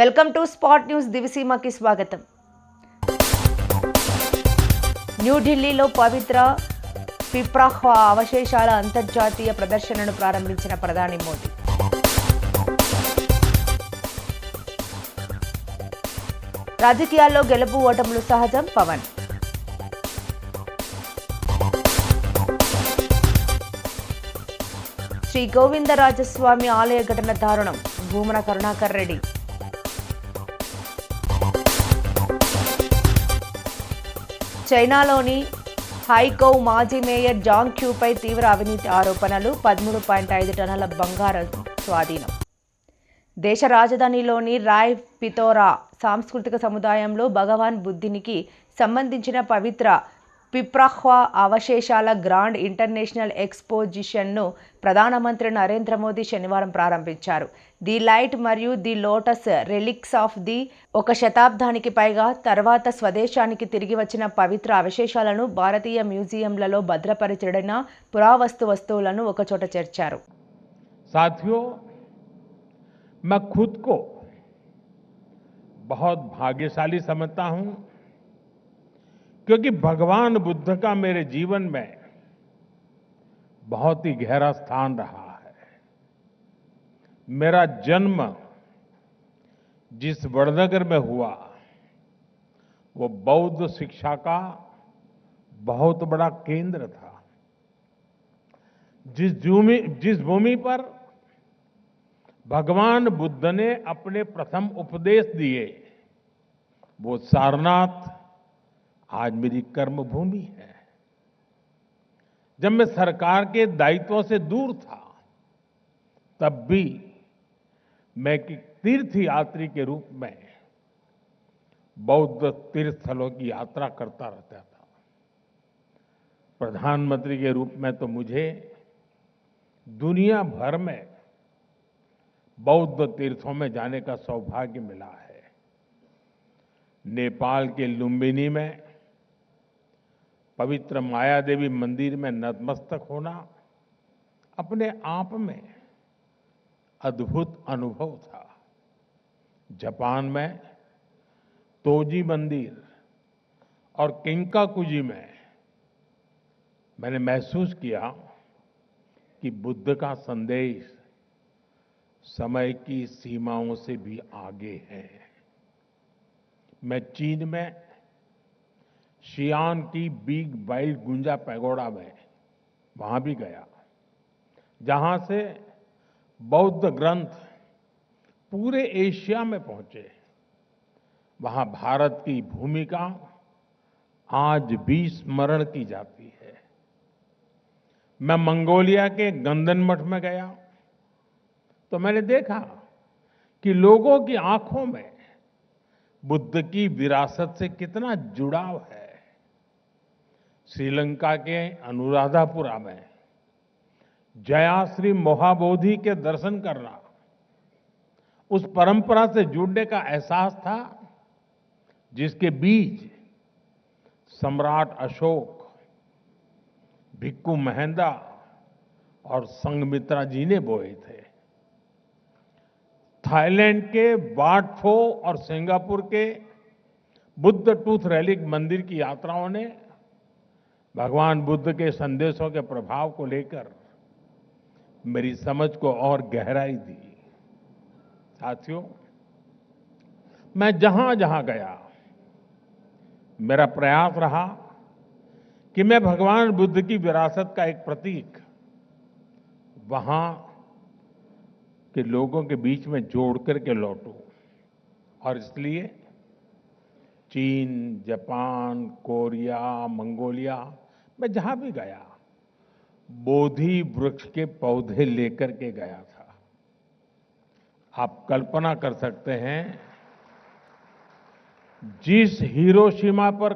Welcome to spot news దివిసీమకి స్వాగతం. న్యూఢిల్లీలో పవిత్ర పిప్రాహ్ అవశేషాల అంతర్జాతీయ ప్రదర్శనను ప్రారంభించిన ప్రధాని మోదీ. రాజకీయాల్లో గెలుపు ఓటములు సహజం పవన్. శ్రీ గోవిందరాజస్వామి ఆలయ ఘటన దారుణం భూమన కరుణాకర్ రెడ్డి. చైనాలోని హైకౌ మాజీ మేయర్ జాంగ్ క్యూపై తీవ్ర అవినీతి ఆరోపణలు పదమూడు పాయింట్ ఐదు టన్నుల బంగారు స్వాధీనం. దేశ రాజధానిలోని రాయ్ పితోరా సాంస్కృతిక సముదాయంలో భగవాన్ బుద్ధినికి సంబంధించిన పవిత్ర పిప్రాహ్వ అవశేషాల గ్రాండ్ ఇంటర్నేషనల్ ఎక్స్పోజిషన్ను ప్రధానమంత్రి నరేంద్ర మోదీ శనివారం ప్రారంభించారు ది లైట్ మరియు the lotus relics of the ఒక శతాబ్దానికి పైగా తర్వాత స్వదేశానికి తిరిగి వచ్చిన పవిత్ర అవశేషాలను భారతీయ మ్యూజియంలలో భద్రపరచబడిన పురావస్తు వస్తువులను ఒకచోట చేర్చారు साथियों मैं खुद को बहुत भाग्यशाली समझता हूं क्योंकि भगवान बुद्ध का मेरे जीवन में बहुत ही गहरा स्थान रहा है। मेरा जन्म जिस वड़नगर में हुआ, वो बौद्ध शिक्षा का बहुत बड़ा केंद्र था। जिस भूमि जिस भूमि पर भगवान बुद्ध ने अपने प्रथम उपदेश दिए, वो सारनाथ आज मेरी कर्म भूमि है। जब मैं सरकार के दायित्वों से दूर था, तब भी मैं तीर्थ यात्री के रूप में बौद्ध तीर्थ स्थलों की यात्रा करता रहता था। प्रधानमंत्री के रूप में तो मुझे दुनिया भर में बौद्ध तीर्थों में जाने का सौभाग्य मिला है। नेपाल के लुम्बिनी में पवित्र माया देवी मंदिर में नतमस्तक होना अपने आप में अद्भुत अनुभव था। जापान में तोजी मंदिर और किंकाकुजी में मैंने महसूस किया कि बुद्ध का संदेश समय की सीमाओं से भी आगे है। मैं चीन में शियान की बिग बाइल गुंजा पैगोडा में, वहाँ भी गया, जहाँ से बौद्ध ग्रंथ पूरे एशिया में पहुँचे। वहाँ भारत की भूमिका आज भी स्मरण की जाती है। मैं मंगोलिया के गंदन मठ में गया तो मैंने देखा कि लोगों की आँखों में बुद्ध की विरासत से कितना जुड़ाव है। श्रीलंका के अनुराधापुरा में। जयाश्री मोहाबोधि के दर्शन करना। उस परंपरा से जुड़ने का एहसास था, जिसके बीज सम्राट अशोक भिक्कू महेंद्रा और संगमित्रा जी ने बोए थे। थाईलैंड के वाटफो और सिंगापुर के बुद्ध टूथ रैलिक मंदिर की यात्राओं ने भगवान बुद्ध के संदेशों के प्रभाव को लेकर मेरी समझ को और गहराई दी। साथियों, मैं जहाँ जहाँ गया, मेरा प्रयास रहा कि मैं भगवान बुद्ध की विरासत का एक प्रतीक वहाँ के लोगों के बीच में जोड़ करके लौटूं। और इसलिए चीन, जापान, कोरिया, मंगोलिया मैं जहाँ भी गया, बोधि वृक्ष के पौधे लेकर के गया था। आप कल्पना कर सकते हैं, जिस हिरोशिमा पर,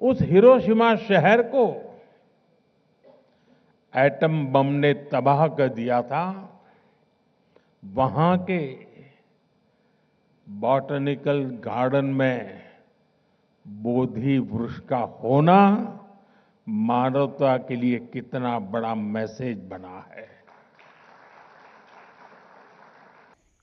उस हिरोशिमा शहर को एटम बम ने तबाह कर दिया था, वहाँ के बॉटनिकल गार्डन में बोधि वृक्ष का होना मानवता के लिए कितना बड़ा मैसेज बना है।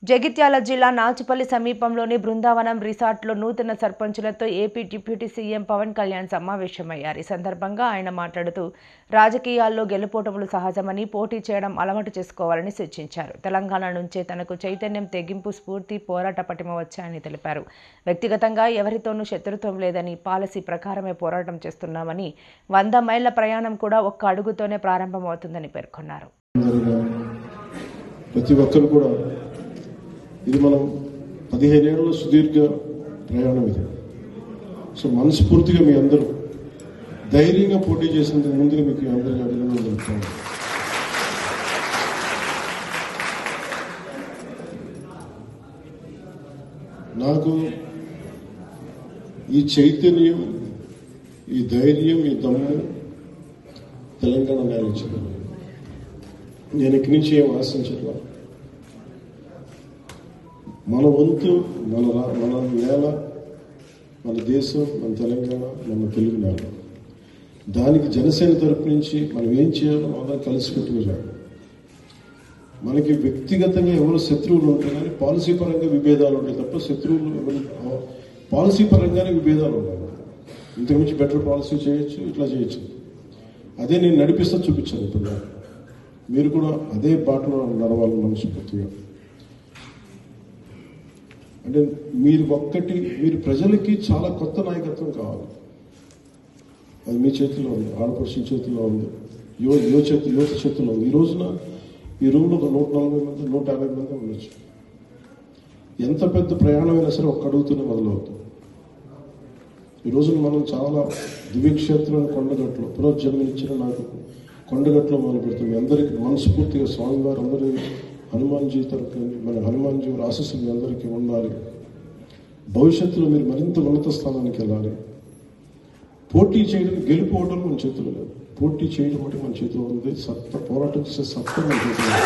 జగిత్యాల జిల్లా నాచుపల్లి సమీపంలోని బృందావనం రిసార్ట్లో నూతన సర్పంచులతో AP deputy CM Pawan Kalyan సమావేశమయ్యారు. ఈ సందర్భంగా ఆయన మాట్లాడుతూ రాజకీయాల్లో గెలుపోటములు సహజమని పోటీ చేయడం అలవాటు చేసుకోవాలని సూచించారు. తెలంగాణ నుంచే తనకు చైతన్యం తెగింపు స్ఫూర్తి పోరాట పటిమ వచ్చాయని తెలిపారు. వ్యక్తిగతంగా ఎవరితోనూ శత్రుత్వం లేదని పాలసీ ప్రకారమే పోరాటం చేస్తున్నామని వంద మైళ్ళ ప్రయాణం కూడా ఒక్క అడుగుతోనే ప్రారంభమవుతుందని పేర్కొన్నారు. ప్రతి ఒక్కరు కూడా ఇది మనం పదిహేనేళ్ళ సుదీర్ఘ ప్రయాణం ఇది. సో మనస్ఫూర్తిగా మీ అందరూ ధైర్యంగా పోటీ చేసినందుకు ముందుగా మీకు అందరికీ అభినందనలు చెప్తాను నాకు ఈ చైతన్యం ఈ ధైర్యం ఈ దమ్ము తెలంగాణ నేల ఇచ్చింది నేను ఇక్కడి నుంచి ఏం ఆశించట్లేదు. మన వంతు మన రా- మన నేల మన దేశం మన తెలంగాణ మన తెలుగు నేల దానికి జనసేన తరపు నుంచి మనం ఏం చేయాలో అందరం కలిసికట్టుగా మనకి వ్యక్తిగతంగా ఎవరు శత్రువులు ఉంటాయి కానీ పాలసీ పరంగా విభేదాలు ఉంటాయి తప్ప శత్రువులు ఎవరు పాలసీ పరంగానే విభేదాలు ఉండాలి. ఇంతకుమించి బెటర్ పాలసీ చేయొచ్చు ఇట్లా చేయొచ్చు. అదే నేను నడిపిస్తా చూపించాను ఇప్పుడు. మీరు కూడా అదే బాటలో మనసు మనస్ఫూర్తిగా అంటే మీరు ఒక్కటి మీరు ప్రజలకి చాలా కొత్త నాయకత్వం కావాలి. అది మీ చేతిలో ఉంది ఆడపడుచుల చేతిలో ఉంది యువ యువ చేతి యువత చేతిలో ఉంది. ఈ రోజున ఈ రూమ్లో ఒక నూట నలభై మంది నూట యాభై మంది ఉండొచ్చు. ఎంత పెద్ద ప్రయాణమైనా సరే ఒక్క అడుగుతూనే మొదలవుతుంది. ఈ రోజున మనం చాలా దివ్యక్షేత్రం కొండగట్లు పునర్జన్మనిచ్చిన నాకు కొండగట్లో మొదలు పెడుతుంది అందరికీ మనస్ఫూర్తిగా స్వామివారు అందరూ హనుమాన్జీ తరపున మన హనుమాన్జీ ఆశస్సులు మీ అందరికీ ఉండాలి. భవిష్యత్తులో మీరు మరింత ఉన్నత స్థానానికి వెళ్ళాలి. పోటీ చేయడం గెలుపు ఓటం మన చేతిలో లేదు. పోటీ చేయడం అంటే మన చేతిలో ఉంది. సత్త పోరాటం చేసే సత్తా మన చేతిలో.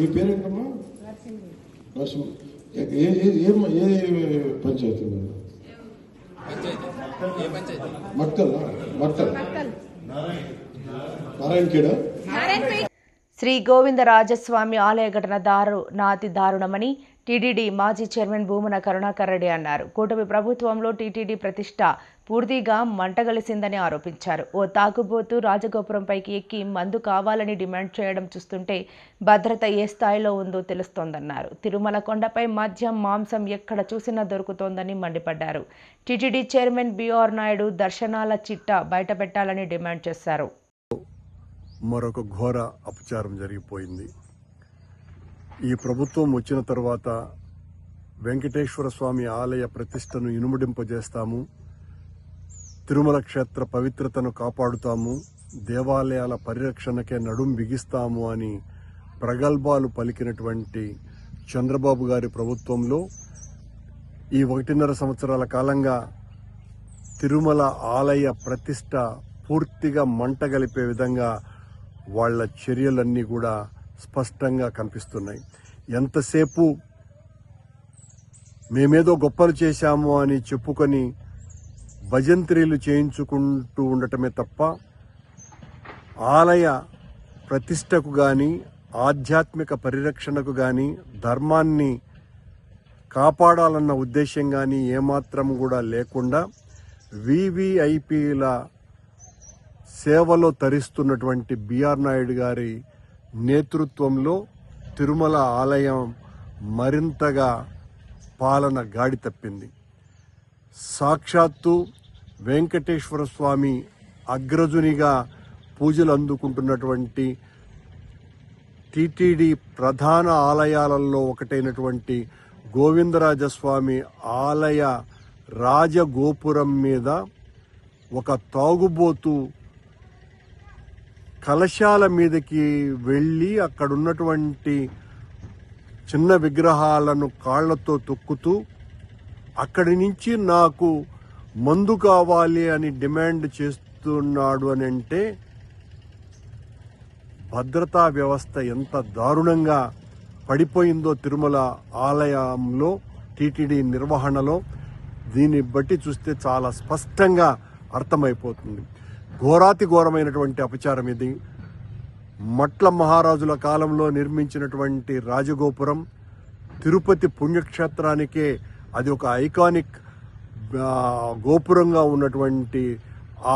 మీ పేరేంటమ్మా? నరసింహ. ఏ ఏ పంచాయతీ? మక్కల్ మక్కల్ శ్రీ గోవిందరాజస్వామి ఆలయ ఘటన దారు నాతి దారుణమని టీటీడీ మాజీ చైర్మన్ భూమన కరుణాకర్ రెడ్డి అన్నారు. కూటమి ప్రభుత్వంలో టీటీడీ ప్రతిష్ట పూర్తిగా మంటగలిసిందని ఆరోపించారు. ఓ తాగుబోతు రాజగోపురంపైకి ఎక్కి మందు కావాలని డిమాండ్ చేయడం చూస్తుంటే భద్రత ఏ స్థాయిలో ఉందో తెలుస్తోందన్నారు. తిరుమల కొండపై మద్యం మాంసం ఎక్కడ చూసినా దొరుకుతోందని మండిపడ్డారు. టీటీడీ చైర్మన్ బిఆర్ నాయుడు దర్శనాల చిట్టా బయటపెట్టాలని డిమాండ్ చేశారు. మరొక ఘోర అపచారం జరిగిపోయింది. ఈ ప్రభుత్వం వచ్చిన తర్వాత వెంకటేశ్వర స్వామి ఆలయ ప్రతిష్టను ఇనుముడింపజేస్తాము. తిరుమల క్షేత్ర పవిత్రతను కాపాడుతాము. దేవాలయాల పరిరక్షణకే నడుం బిగిస్తాము అని ప్రగల్భాలు పలికినటువంటి చంద్రబాబు గారి ప్రభుత్వంలో ఈ ఒకటిన్నర సంవత్సరాల కాలంగా తిరుమల ఆలయ ప్రతిష్ట పూర్తిగా మంటగలిపే విధంగా వాళ్ళ చర్యలన్నీ కూడా స్పష్టంగా కనిపిస్తున్నాయి. ఎంతసేపు మేమేదో గొప్పలు చేశాము అని చెప్పుకొని భజంత్రీలు చేయించుకుంటూ ఉండటమే తప్ప ఆలయ ప్రతిష్టకు కానీ ఆధ్యాత్మిక పరిరక్షణకు కానీ ధర్మాన్ని కాపాడాలన్న ఉద్దేశం కానీ ఏమాత్రం కూడా లేకుండా వివిఐపీల సేవలో తరిస్తున్నటువంటి బిఆర్ నాయుడు గారి నేతృత్వంలో తిరుమల ఆలయం మరింతగా పాలన గాడి తప్పింది. సాక్షాత్తు వెంకటేశ్వర స్వామి అగ్రజునిగా పూజలు అందుకుంటున్నటువంటి టిటిడి ప్రధాన ఆలయాలలో ఒకటైనటువంటి గోవిందరాజస్వామి ఆలయ రాజగోపురం మీద ఒక తాగుబోతు కలశాల మీదకి వెళ్ళి అక్కడ ఉన్నటువంటి చిన్న విగ్రహాలను కాళ్ళతో తొక్కుతూ అక్కడి నుంచి నాకు మందు కావాలి అని డిమాండ్ చేస్తున్నాడు అని అంటే భద్రతా వ్యవస్థ ఎంత దారుణంగా పడిపోయిందో తిరుమల ఆలయంలో టీటీడీ నిర్వహణలో దీన్ని బట్టి చూస్తే చాలా స్పష్టంగా అర్థమైపోతుంది. ఘోరాతి ఘోరమైనటువంటి అపచారం ఇది. మట్ల మహారాజుల కాలంలో నిర్మించినటువంటి రాజగోపురం తిరుపతి పుణ్యక్షేత్రానికే అది ఒక ఐకానిక్ గోపురంగా ఉన్నటువంటి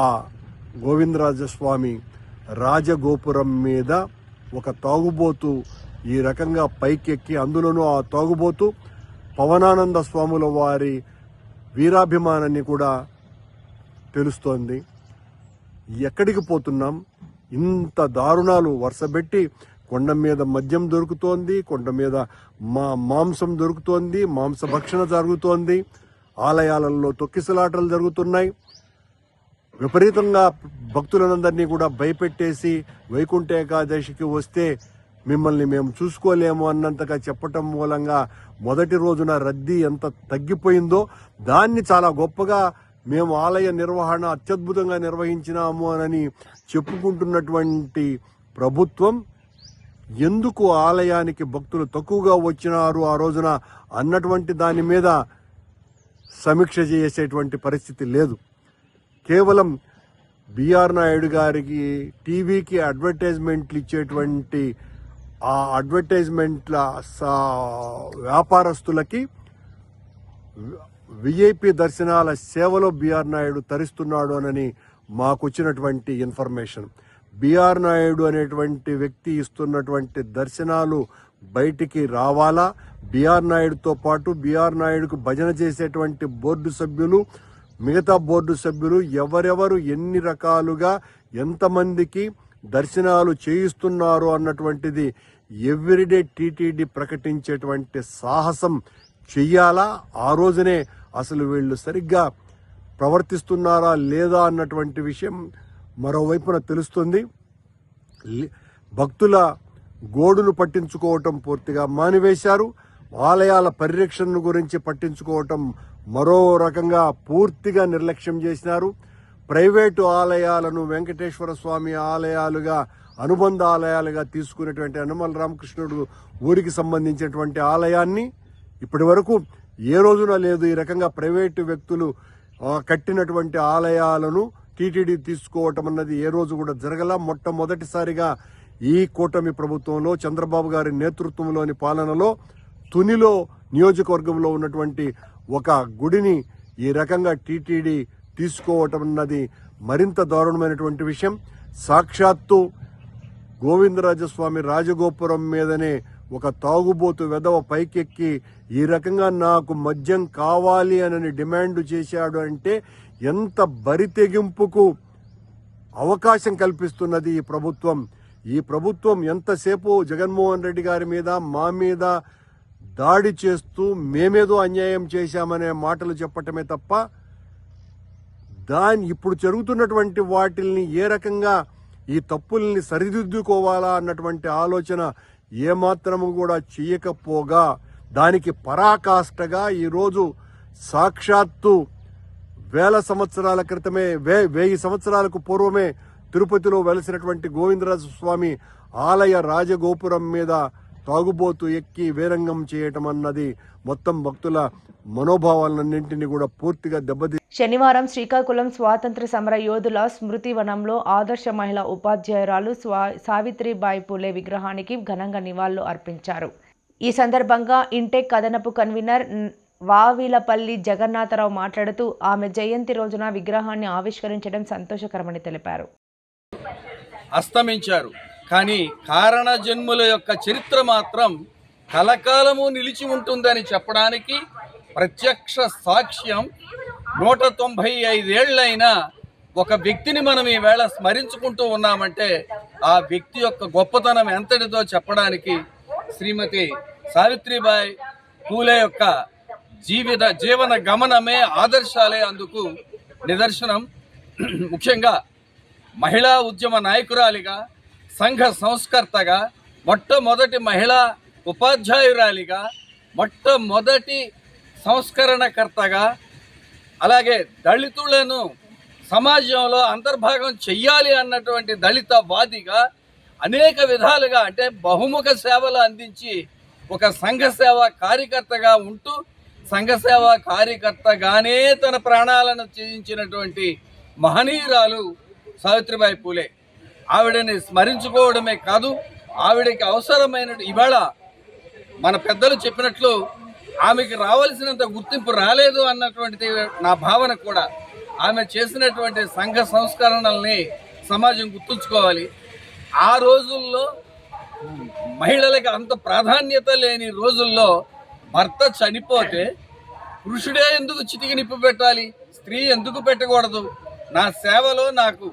ఆ గోవిందరాజస్వామి రాజగోపురం మీద ఒక తాగుబోతు ఈ రకంగా పైకెక్కి అందులోనూ ఆ తాగుబోతు పవనానంద స్వాముల వారి వీరాభిమానాన్ని కూడా తెలుస్తోంది. ఎక్కడికి పోతున్నాం? ఇంత దారుణాలు వరుసబెట్టి కొండ మీద మద్యం దొరుకుతోంది కొండ మీద మా మాంసం దొరుకుతోంది మాంస భక్షణ జరుగుతోంది ఆలయాలలో తొక్కిసలాటలు జరుగుతున్నాయి. విపరీతంగా భక్తులందరినీ కూడా భయపెట్టేసి వైకుంఠ ఏకాదశికి వస్తే మిమ్మల్ని మేము చూసుకోలేము అన్నంతగా చెప్పటం మూలంగా మొదటి రోజున రద్దీ ఎంత తగ్గిపోయిందో దాన్ని చాలా గొప్పగా మేము ఆలయ నిర్వహణ అత్యద్భుతంగా నిర్వహించినాము అని చెప్పుకుంటున్నటువంటి ప్రభుత్వం ఎందుకు ఆలయానికి భక్తులు తక్కువగా వచ్చినారు ఆ రోజున అన్నటువంటి దాని మీద సమీక్ష చేసేటువంటి పరిస్థితి లేదు. కేవలం బిఆర్ నాయుడు గారికి టీవీకి అడ్వర్టైజ్మెంట్లు ఇచ్చేటువంటి ఆ అడ్వర్టైజ్మెంట్ల సా- వ్యాపారస్తులకి విఐపి దర్శనాల సేవలో బీఆర్ నాయుడు తరిస్తున్నాడు అని మాకు వచ్చినటువంటి ఇన్ఫర్మేషన్ బీఆర్ నాయుడు అనేటువంటి వ్యక్తి ఇస్తున్నటువంటి దర్శనాలు బయటికి రావాలా? బీఆర్ నాయుడుతో పాటు బీఆర్ నాయుడుకు భజన చేసేటువంటి బోర్డు సభ్యులు మిగతా బోర్డు సభ్యులు ఎవరెవరు ఎన్ని రకాలుగా ఎంతమందికి దర్శనాలు చేయిస్తున్నారు అన్నటువంటిది ఎవ్రీడే టీటీడీ ప్రకటించేటువంటి సాహసం చెయ్యాలా? ఆ రోజునే అసలు వీళ్ళు సరిగ్గా ప్రవర్తిస్తున్నారా లేదా అన్నటువంటి విషయం మరోవైపున తెలుస్తుంది. భక్తుల గోడును పట్టించుకోవటం పూర్తిగా మానివేశారు. ఆలయాల పరిరక్షణను గురించి పట్టించుకోవటం మరో రకంగా పూర్తిగా నిర్లక్ష్యం చేసినారు. ప్రైవేటు ఆలయాలను వెంకటేశ్వర స్వామి ఆలయాలుగా అనుబంధ ఆలయాలుగా తీసుకునేటువంటి అనుమల రామకృష్ణుడు ఊరికి సంబంధించినటువంటి ఆలయాన్ని ఇప్పటి వరకు ఏ రోజున లేదు ఈ రకంగా ప్రైవేటు వ్యక్తులు కట్టినటువంటి ఆలయాలను టీటీడీ తీసుకోవటం అన్నది ఏ రోజు కూడా జరగల. మొట్టమొదటిసారిగా ఈ కూటమి ప్రభుత్వంలో చంద్రబాబు గారి నేతృత్వంలోని పాలనలో తునిలో నియోజకవర్గంలో ఉన్నటువంటి ఒక గుడిని ఈ రకంగా టీటీడీ తీసుకోవటం అన్నది మరింత దారుణమైనటువంటి విషయం. సాక్షాత్తు గోవిందరాజస్వామి రాజగోపురం మీదనే ఒక తాగుబోతు వెధవ పైకెక్కి ఈ రకంగా నాకు మద్యం కావాలి అని డిమాండ్ చేశాడు అంటే ఎంత బరితెగింపుకు అవకాశం కల్పిస్తున్నది ఈ ప్రభుత్వం. ఈ ప్రభుత్వం ఎంతసేపు జగన్మోహన్ రెడ్డి గారి మీద మా మీద దాడి చేస్తూ మేమేదో అన్యాయం చేశామనే మాటలు చెప్పటమే తప్ప దాని ఇప్పుడు జరుగుతున్నటువంటి వాటిల్ని ఏ రకంగా ఈ తప్పుల్ని సరిదిద్దుకోవాలా అన్నటువంటి ఆలోచన ఏమాత్రము కూడా చేయకపోగా దానికి పరాకాష్ఠగా ఈరోజు సాక్షాత్తు వేల సంవత్సరాల క్రితమే వే వెయ్యి సంవత్సరాలకు పూర్వమే తిరుపతిలో వెలసినటువంటి గోవిందరాజ స్వామి ఆలయ రాజగోపురం మీద తాగుబోతు ఎక్కి వేరంగం చేయటం అన్నది మొత్తం భక్తుల మనోభావాలన్నింటినీ కూడా పూర్తిగా దెబ్బతీ శనివారం శ్రీకాకుళం స్వాతంత్ర సమర యోధుల స్మృతి వనంలో ఆదర్శ మహిళా ఉపాధ్యాయురాలు స్వా సావిత్రిబాయి పూలే విగ్రహానికి ఘనంగా నివాళులు అర్పించారు. ఈ సందర్భంగా ఇంటెక్ కథనపు కన్వీనర్ వావిలపల్లి జగన్నాథరావు మాట్లాడుతూ ఆమె జయంతి రోజున విగ్రహాన్ని ఆవిష్కరించడం సంతోషకరమని తెలిపారు. అస్తమించారు. కానీ కారణ జన్ముల యొక్క చరిత్ర మాత్రం కలకాలము నిలిచి ఉంటుందని చెప్పడానికి ప్రత్యక్ష సాక్ష్యం నూట తొంభై ఐదేళ్ళైన ఒక వ్యక్తిని మనం ఈవేళ స్మరించుకుంటూ ఉన్నామంటే ఆ వ్యక్తి యొక్క గొప్పతనం ఎంతటిదో చెప్పడానికి శ్రీమతి సావిత్రిబాయి పూలే యొక్క జీవిత జీవన గమనమే ఆదర్శాలే అందుకు నిదర్శనం. ముఖ్యంగా మహిళా ఉద్యమ నాయకురాలిగా సంఘ సంస్కర్తగా మొట్టమొదటి మహిళా ఉపాధ్యాయురాలిగా మొట్టమొదటి సంస్కరణకర్తగా అలాగే దళితులను సమాజంలో అంతర్భాగం చెయ్యాలి అన్నటువంటి దళిత వాదిగా అనేక విధాలుగా అంటే బహుముఖ సేవలు అందించి ఒక సంఘ సేవ కార్యకర్తగా ఉంటూ సంఘ సేవ కార్యకర్తగానే తన ప్రాణాలను త్యజించినటువంటి మహనీయురాలు సావిత్రిబాయి పూలే. ఆవిడని స్మరించుకోవడమే కాదు ఆవిడకి అవసరమైన ఇవాళ మన పెద్దలు చెప్పినట్లు ఆమెకి రావాల్సినంత గుర్తింపు రాలేదు అన్నటువంటిది నా భావన కూడా. ఆమె చేసినటువంటి సంఘ సంస్కరణల్ని సమాజం గుర్తుంచుకోవాలి. ఆ రోజుల్లో మహిళలకు అంత ప్రాధాన్యత లేని రోజుల్లో భర్త చనిపోతే పురుషుడే ఎందుకు చితికి నిప్పు పెట్టాలి? స్త్రీ ఎందుకు పెట్టకూడదు? నా సేవలో నాకు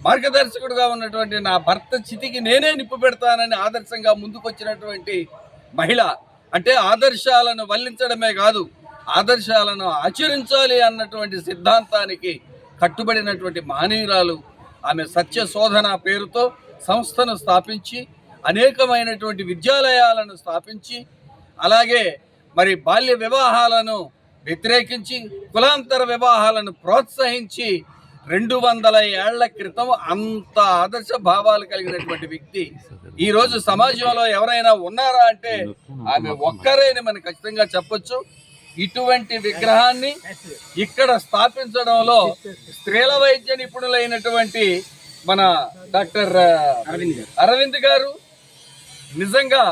మార్గదర్శకుడుగా ఉన్నటువంటి నా భర్త చితికి నేనే నిప్పు పెడతానని ఆదర్శంగా ముందుకొచ్చినటువంటి మహిళ అంటే ఆదర్శాలను వల్లించడమే కాదు ఆదర్శాలను ఆచరించాలి అన్నటువంటి సిద్ధాంతానికి కట్టుబడినటువంటి మహనీయురాలు ఆమె సత్య శోధన పేరుతో సంస్థను స్థాపించి అనేకమైనటువంటి విద్యాలయాలను స్థాపించి అలాగే మరి బాల్య వివాహాలను వ్యతిరేకించి కులాంతర వివాహాలను ప్రోత్సహించి రెండు వందల ఏళ్ళ క్రితం అంత ఆదర్శ భావాలు కలిగినటువంటి వ్యక్తి. ఈ రోజు సమాజంలో ఎవరైనా ఉన్నారా అంటే ఆమె ఒక్కరేని మనం ఖచ్చితంగా చెప్పొచ్చు. ఇటువంటి విగ్రహాన్ని ఇక్కడ స్థాపించడంలో స్త్రీల వైద్య నిపుణులైనటువంటి మన డాక్టర్ అరవింద్ గారు నిజంగా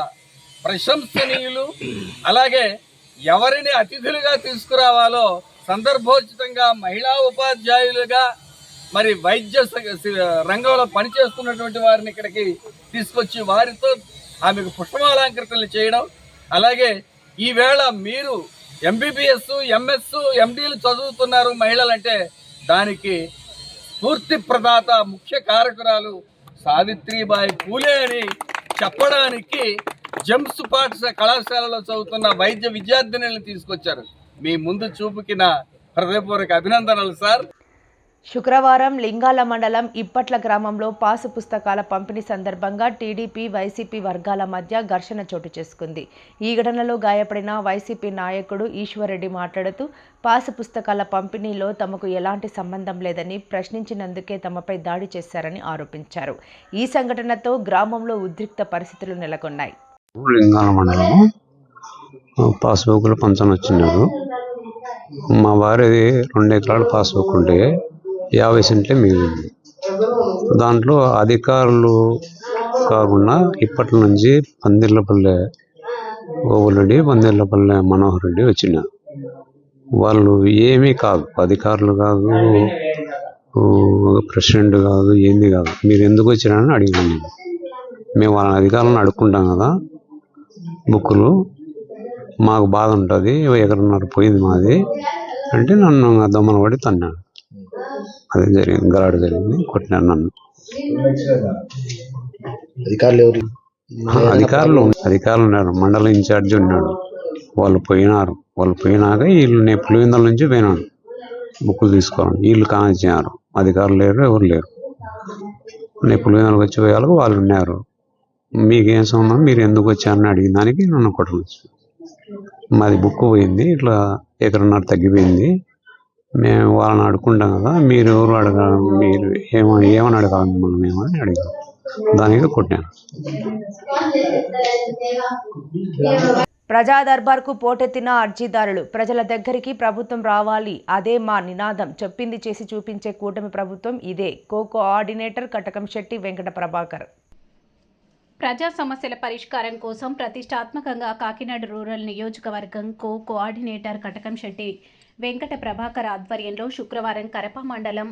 ప్రశంసనీయులు. అలాగే ఎవరిని అతిథులుగా తీసుకురావాలో సందర్భోచితంగా మహిళా ఉపాధ్యాయులుగా మరి వైద్య రంగంలో పనిచేస్తున్నటువంటి వారిని ఇక్కడికి తీసుకొచ్చి వారితో ఆమెకు పుష్పమాలంకృతలు చేయడం. అలాగే ఈవేళ మీరు ఎంబీబీఎస్ ఎంఎస్ ఎండీలు చదువుతున్నారు మహిళలంటే దానికి స్ఫూర్తి ప్రదాత ముఖ్య కారకురాలు సావిత్రిబాయి పూలే అని చెప్పడానికి జెమ్స్ పాఠశాల కళాశాలలో చదువుతున్న వైద్య విద్యార్థినులను తీసుకొచ్చారు. మీ ముందు చూపుకి నా హృదయపూర్వక అభినందనలు సార్. శుక్రవారం లింగాల మండలం ఇప్పట్ల గ్రామంలో పాసు పుస్తకాల పంపిణీ సందర్భంగా టీడీపీ వైసీపీ వర్గాల మధ్య ఘర్షణ చోటు చేసుకుంది. ఈ ఘటనలో గాయపడిన వైసీపీ నాయకుడు ఈశ్వరెడ్డి మాట్లాడుతూ పాసు పుస్తకాల పంపిణీలో తమకు ఎలాంటి సంబంధం లేదని ప్రశ్నించినందుకే తమపై దాడి చేశారని ఆరోపించారు. ఈ సంఘటనతో గ్రామంలో ఉద్రిక్త పరిస్థితులు నెలకొన్నాయి. లింగాల మండలం పాస్బుక్లు మా భార్యది రెండు ఎకరాల పాస్బుక్ ఉంటే యాభై సెంట్లే మిగిలింది. దాంట్లో అధికారులు కాకుండా ఇప్పటి నుంచి పందిర్లపల్లె ఓవులరెడ్డి పందిర్లపల్లె మనోహర్ రెడ్డి వచ్చిన వాళ్ళు ఏమీ కాదు. అధికారులు కాదు ప్రెసిడెంట్ కాదు ఏంది కాదు. మీరు ఎందుకు వచ్చినారని అడిగాను నేను. మేము వాళ్ళ అధికారులను అడుక్కుంటాం కదా బుక్కులు మాకు బాధ ఉంటుంది ఎకరన్నర పోయింది మాది అంటే నన్ను దమ్మన పడి తన్నాడు. అది జరిగింది. గలాడు జరిగింది. కొట్టినాడు నన్ను. అధికారులు ఎవరు? అధికారులు ఉన్నారు. మండల ఇన్ఛార్జ్ ఉన్నాడు. వాళ్ళు పోయినారు. వాళ్ళు పోయినాక వీళ్ళు నేను పులివెందుల నుంచి పోయినాను. బుక్కులు తీసుకోవాలి. వీళ్ళు కానిచ్చినారు. అధికారులు లేరు ఎవరు లేరు. నేను పులివెందులకు వచ్చి పోయాలకు వాళ్ళు ఉన్నారు. మీకేం సంబంధం? మీరు ఎందుకు వచ్చారని అడిగిన దానికి నన్ను కొట్టవచ్చు మాది బుక్ పోయింది. ఇట్లా ఎకరన్నర తగ్గిపోయింది. మేము వాళ్ళని అడుక్కుంటాం కదా మీరు ఎవరు అడగ మీరు ఏమని ఏమని అడగాలి మనం ఏమని అడిగాం. దానికి కొట్టాను. ప్రజా దర్బార్కు పోటెత్తిన అర్జీదారులు ప్రజల దగ్గరికి ప్రభుత్వం రావాలి అదే మా నినాదం చెప్పింది చేసి చూపించే కూటమి ప్రభుత్వం ఇదే. Co coordinator Katakam Shetty Venkata Prabhakar. ప్రజా సమస్యల పరిష్కారం కోసం ప్రతిష్టాత్మకంగా కాకినాడ రూరల్ నియోజకవర్గం కో కోఆర్డినేటర్ కటకం శెట్టి వెంకట ప్రభాకర్ ఆధ్వర్యంలో శుక్రవారం కరప మండలం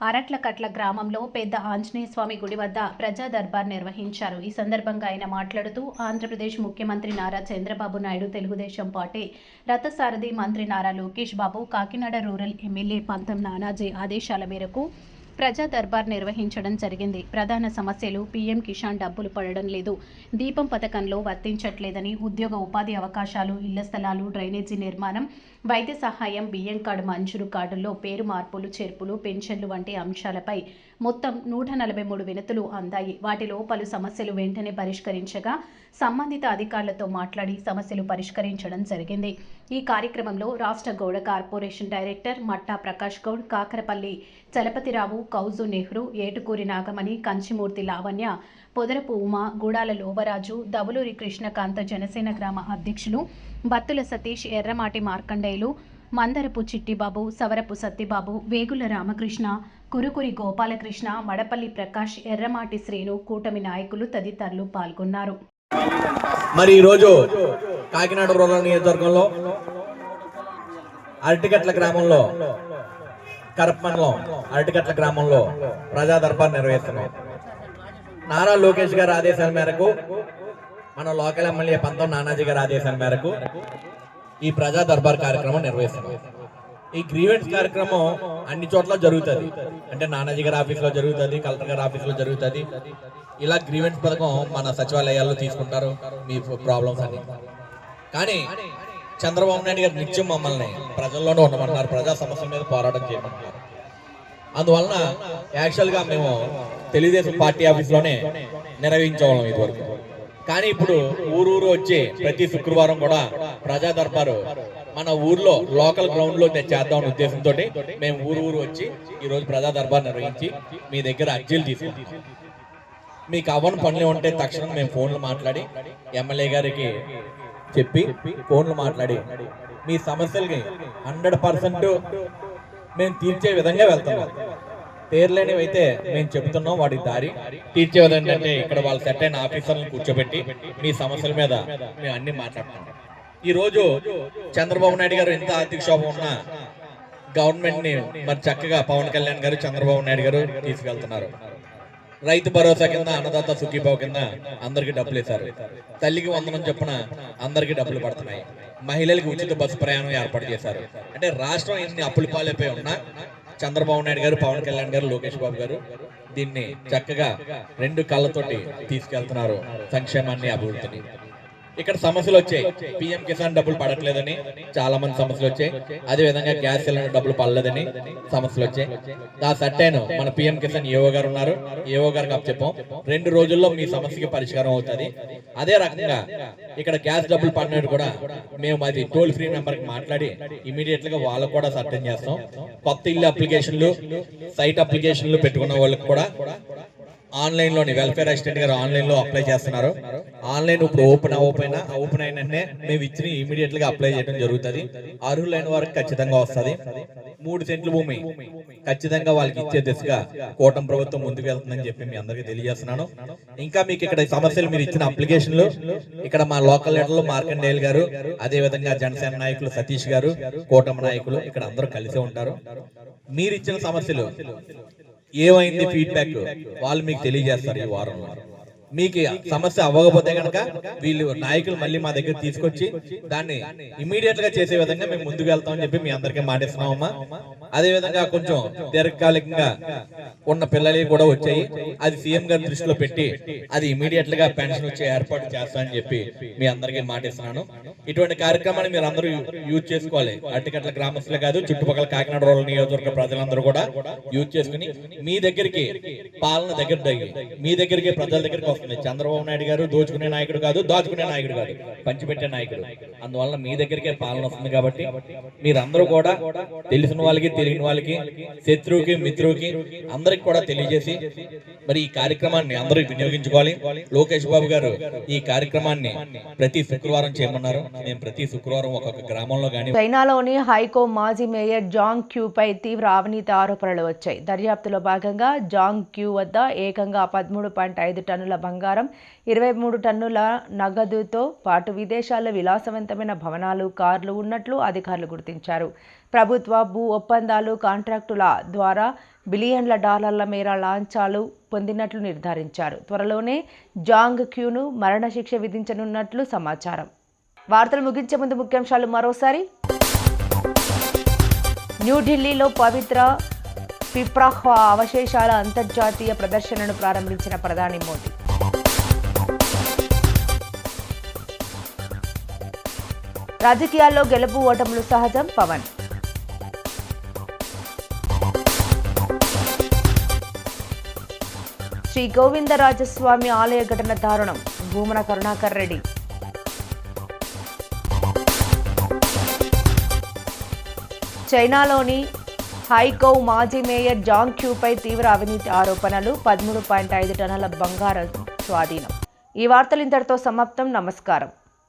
అరట్లకట్ల గ్రామంలో పెద్ద ఆంజనేయ స్వామి గుడి వద్ద ప్రజా దర్బార్ నిర్వహించారు. ఈ సందర్భంగా ఆయన మాట్లాడుతూ ఆంధ్రప్రదేశ్ ముఖ్యమంత్రి నారా చంద్రబాబు నాయుడు తెలుగుదేశం పార్టీ రథసారథి మంత్రి నారా లోకేష్ బాబు కాకినాడ రూరల్ ఎమ్మెల్యే పంతం నానాజీ ఆదేశాల మేరకు ప్రజా దర్బార్ నిర్వహించడం జరిగింది. ప్రధాన సమస్యలు పీఎం కిసాన్ డబ్బులు పడడం లేదు. దీపం పథకంలో వర్తించట్లేదని ఉద్యోగ ఉపాధి అవకాశాలు ఇళ్ళ స్థలాలు డ్రైనేజీ నిర్మాణం వైద్య సహాయం బియ్యం కార్డు మంజూరు కార్డుల్లో పేరు మార్పులు చేర్పులు పెన్షన్లు వంటి అంశాలపై మొత్తం నూట నలభై మూడు వినతులు అందాయి. వాటిలో పలు సమస్యలు వెంటనే పరిష్కరించగా సంబంధిత అధికారులతో మాట్లాడి సమస్యలు పరిష్కరించడం జరిగింది. ఈ కార్యక్రమంలో రాష్ట్ర గౌడ కార్పొరేషన్ డైరెక్టర్ మట్టా ప్రకాష్ గౌడ్ కాకరపల్లి చలపతిరావు కౌజు నెహ్రూ ఏటుకూరి నాగమణి కంచిమూర్తి లావణ్య పొదరపు ఉమ గూడాల లోవరాజు దవులూరి కృష్ణకాంత జనసేన గ్రామ అధ్యక్షులు బత్తుల సతీష్ ఎర్రమాటి మార్కండేయులు మందరపు చిట్టిబాబు సవరపు సత్తిబాబు వేగుల రామకృష్ణ కురుకురి గోపాలకృష్ణ మడపల్లి ప్రకాష్ ఎర్రమాటి శ్రీను కూటమి నాయకులు తదితరులు పాల్గొన్నారు. మరి ఈరోజు కాకినాడ రూరల్ నియోజకవర్గంలో అరటిగట్ల గ్రామంలో కరప్ మండలం అరటిగట్ల గ్రామంలో ప్రజా దర్బార్ నిర్వహిస్తున్నాం. నారా లోకేష్ గారి ఆదేశాల మేరకు మన లోకల్ ఎమ్మెల్యే పంతం నానాజీ గారి ఆదేశాల మేరకు ఈ ప్రజా దర్బార్ కార్యక్రమం నిర్వహిస్తున్నాం. ఈ గ్రీవెన్స్ కార్యక్రమం అన్ని చోట్ల జరుగుతుంది. అంటే నానాజీ గారి ఆఫీస్లో జరుగుతుంది కలెక్టర్ గారి ఆఫీస్లో జరుగుతుంది. ఇలా గ్రీవెన్స్ పథకం మన సచివాలయాల్లో తీసుకుంటారు. మీ ప్రాబ్లమ్స్ అన్ని. కానీ చంద్రబాబు నాయుడు గారు నిత్యం మమ్మల్ని ప్రజల్లోనే ఉండమన్నారు ప్రజా సమస్యల మీద పోరాటం చేయమంటున్నారు. అందువలన యాక్చువల్గా మేము తెలుగుదేశం పార్టీ ఆఫీస్లోనే నిర్వహించేవాళ్ళం ఇదివరకు. కానీ ఇప్పుడు ఊరూరు వచ్చి ప్రతి శుక్రవారం కూడా ప్రజా దర్బారు మన ఊర్లో లోకల్ గ్రౌండ్లో చేద్దాం ఉద్దేశంతో మేము ఊరు ఊరు వచ్చి ఈ రోజు ప్రజా దర్బార్ నిర్వహించి మీ దగ్గర అర్జీలు తీసుకుంటాం మీకు అవ్వని పనులు ఉంటే తక్షణం మేము ఫోన్లు మాట్లాడి ఎమ్మెల్యే గారికి చెప్పి ఫోన్లు మాట్లాడి మీ సమస్యలకి హండ్రెడ్ పర్సెంట్ మేము తీర్చే విధంగా వెళ్తున్నాం. పేర్లేనివైతే అయితే మేము చెబుతున్నాం వాడి దారి. తీర్చే విధంగా అంటే ఇక్కడ వాళ్ళు సెట్ అయిన ఆఫీసర్లను కూర్చోబెట్టి మీ సమస్యల మీద మేము అన్ని మాట్లాడుతున్నాం. ఈ రోజు చంద్రబాబు నాయుడు గారు ఎంత ఆర్థిక శోభ ఉన్నా గవర్నమెంట్ని మరి చక్కగా పవన్ కళ్యాణ్ గారు చంద్రబాబు నాయుడు గారు తీసుకెళ్తున్నారు. రైతు భరోసా కింద అన్నదాత సుఖీభావ కింద అందరికి డబ్బులు వేశారు తల్లికి వందనం చొప్పున అందరికి డబ్బులు పడుతున్నాయి. మహిళలకు ఉచిత బస్సు ప్రయాణం ఏర్పాటు చేశారు. అంటే రాష్ట్రం ఎన్ని అప్పులు పాలైపోయి ఉన్నా చంద్రబాబు నాయుడు గారు పవన్ కళ్యాణ్ గారు లోకేష్ బాబు గారు దీన్ని చక్కగా రెండు కళ్ళతోటి తీసుకెళ్తున్నారు సంక్షేమాన్ని అభివృద్ధిని. ఇక్కడ సమస్యలు వచ్చాయి. పిఎం కిసాన్ డబ్బులు పడట్లేదని చాలా మంది సమస్యలు వచ్చాయి. అదే విధంగా గ్యాస్ సిలిండర్ డబ్బులు పడలేదని సమస్యలు వచ్చాయి. ఆ సట్టైన మన పిఎం కిసాన్ ఏవో గారు ఉన్నారు. ఏవో గారికి అప్ చెప్పాం. రెండు రోజుల్లో మీ సమస్యకి పరిష్కారం అవుతుంది. అదే రకంగా ఇక్కడ గ్యాస్ డబ్బులు పడినట్టు కూడా మేము అది టోల్ ఫ్రీ నెంబర్కి మాట్లాడి ఇమీడియట్గా వాళ్ళకు కూడా సర్టన్ చేస్తాం. కొత్త ఇల్లు అప్లికేషన్లు సైట్ అప్లికేషన్లు పెట్టుకున్న వాళ్ళకి కూడా ఆన్లైన్లోని వెల్ఫేర్ అసిస్టెంట్ గారు ఆన్లైన్లో అప్లై చేస్తున్నారు. ఆన్లైన్ ఇప్పుడు ఓపెన్ ఓపెన్ ఓపెన్ అయిన మేము ఇచ్చిన ఇమీడియట్గా అప్లై చేయడం జరుగుతుంది. అర్హులైన వారికి ఖచ్చితంగా వస్తుంది. మూడు సెంట్ల భూమి ఖచ్చితంగా వాళ్ళకి ఇచ్చే దిశగా కూటమి ప్రభుత్వం ముందుకు వెళ్తుందని చెప్పి మీ అందరికీ తెలియజేస్తున్నాను. ఇంకా మీకు ఇక్కడ సమస్యలు మీరు ఇచ్చిన అప్లికేషన్లు ఇక్కడ మా లోకల్ లీడర్లు మార్కండేయులు గారు అదే విధంగా జనసేన నాయకులు సతీష్ గారు కూటమి నాయకులు ఇక్కడ అందరూ కలిసి ఉంటారు. మీరు ఇచ్చిన సమస్యలు ఏమైంది ఫీడ్బ్యాక్ వాళ్ళు మీకు తెలియజేస్తారు ఈ వారంలో. మీకు సమస్య అవ్వకపోతే కనుక వీళ్ళు నాయకులు మళ్ళీ మా దగ్గర తీసుకొచ్చి దాన్ని ఇమీడియట్గా చేసే విధంగా మేము ముందుకు వెళ్తామని చెప్పి మీ అందరికీ మాటిస్తున్నామమ్మా అదే విధంగా కొంచెం దీర్ఘకాలికంగా ఉన్న పిల్లలకి కూడా వచ్చాయి. అది సీఎం గారి దృష్టిలో పెట్టి అది ఇమీడియట్గా పెన్షన్ వచ్చే ఏర్పాటు చేస్తామని చెప్పి మీ అందరికీ మాటిస్తున్నాను ఇటువంటి కార్యక్రమాన్ని మీరు అందరూ యూజ్ చేసుకోవాలి. అట్టికట్ల గ్రామస్తులే కాదు చుట్టుపక్కల కాకినాడ రూరల్ నియోజకవర్గ ప్రజలందరూ కూడా యూజ్ చేసుకుని మీ దగ్గరికి పాలన దగ్గర దగ్గర మీ దగ్గరికి ప్రజల దగ్గరికి వస్తుంది. చంద్రబాబు నాయుడు గారు దోచుకునే నాయకుడు కాదు దాచుకునే నాయకుడు కాదు పంచిపెట్టే నాయకుడు. అందువల్ల మీ దగ్గరికే పాలన వస్తుంది కాబట్టి మీరందరూ కూడా తెలిసిన వాళ్ళకి తెలియని వాళ్ళకి శత్రువుకి మిత్రువుకి అందరికి కూడా తెలియజేసి మరి ఈ కార్యక్రమాన్ని అందరూ వినియోగించుకోవాలి. లోకేష్ బాబు గారు ఈ కార్యక్రమాన్ని ప్రతి శుక్రవారం చేయమన్నారు. మేము ప్రతి శుక్రవారం ఒక్కొక్క గ్రామంలో కానీ చైనాలోని హైకో మాజీ మేయర్ జాంగ్ క్యూ పై తీవ్ర అవినీతి ఆరోపణలు వచ్చాయి. దర్యాప్తులో భాగంగా జాంగ్ క్యూ వద్ద ఏకంగా పదమూడు పాయింట్ ఐదు టన్నుల బంగారం ఇరవై మూడు టన్నుల నగదుతో పాటు విదేశాల్లో విలాసవంతమైన భవనాలు కార్లు ఉన్నట్లు అధికారులు గుర్తించారు. ప్రభుత్వ భూ ఒప్పందాలు కాంట్రాక్టుల ద్వారా బిలియన్ల డాలర్ల మేర లాంఛాలు పొందినట్లు నిర్ధారించారు. త్వరలోనే జాంగ్ క్యూను మరణశిక్ష విధించనున్నట్లు సమాచారం. వార్తలు ముగించే ముందు ముఖ్యాంశాలు మరోసారి. న్యూఢిల్లీలో పవిత్ర పిప్రాహ్వ అవశేషాల అంతర్జాతీయ ప్రదర్శనను ప్రారంభించిన ప్రధాని మోదీ. రాజకీయాల్లో గెలుపు ఓటములు సహజం పవన్. శ్రీ గోవిందరాజస్వామి ఆలయ ఘటన దారుణం. భూమన కరుణాకర్ రెడ్డి. చైనాలోని హైకౌ మాజీ మేయర్ జాంగ్ క్యూపై తీవ్ర అవినీతి ఆరోపణలు పదమూడు పాయింట్ ఐదు టన్నుల బంగారం స్వాధీనం. ఈ వార్తలు ఇంతటితో సమాప్తం. నమస్కారం.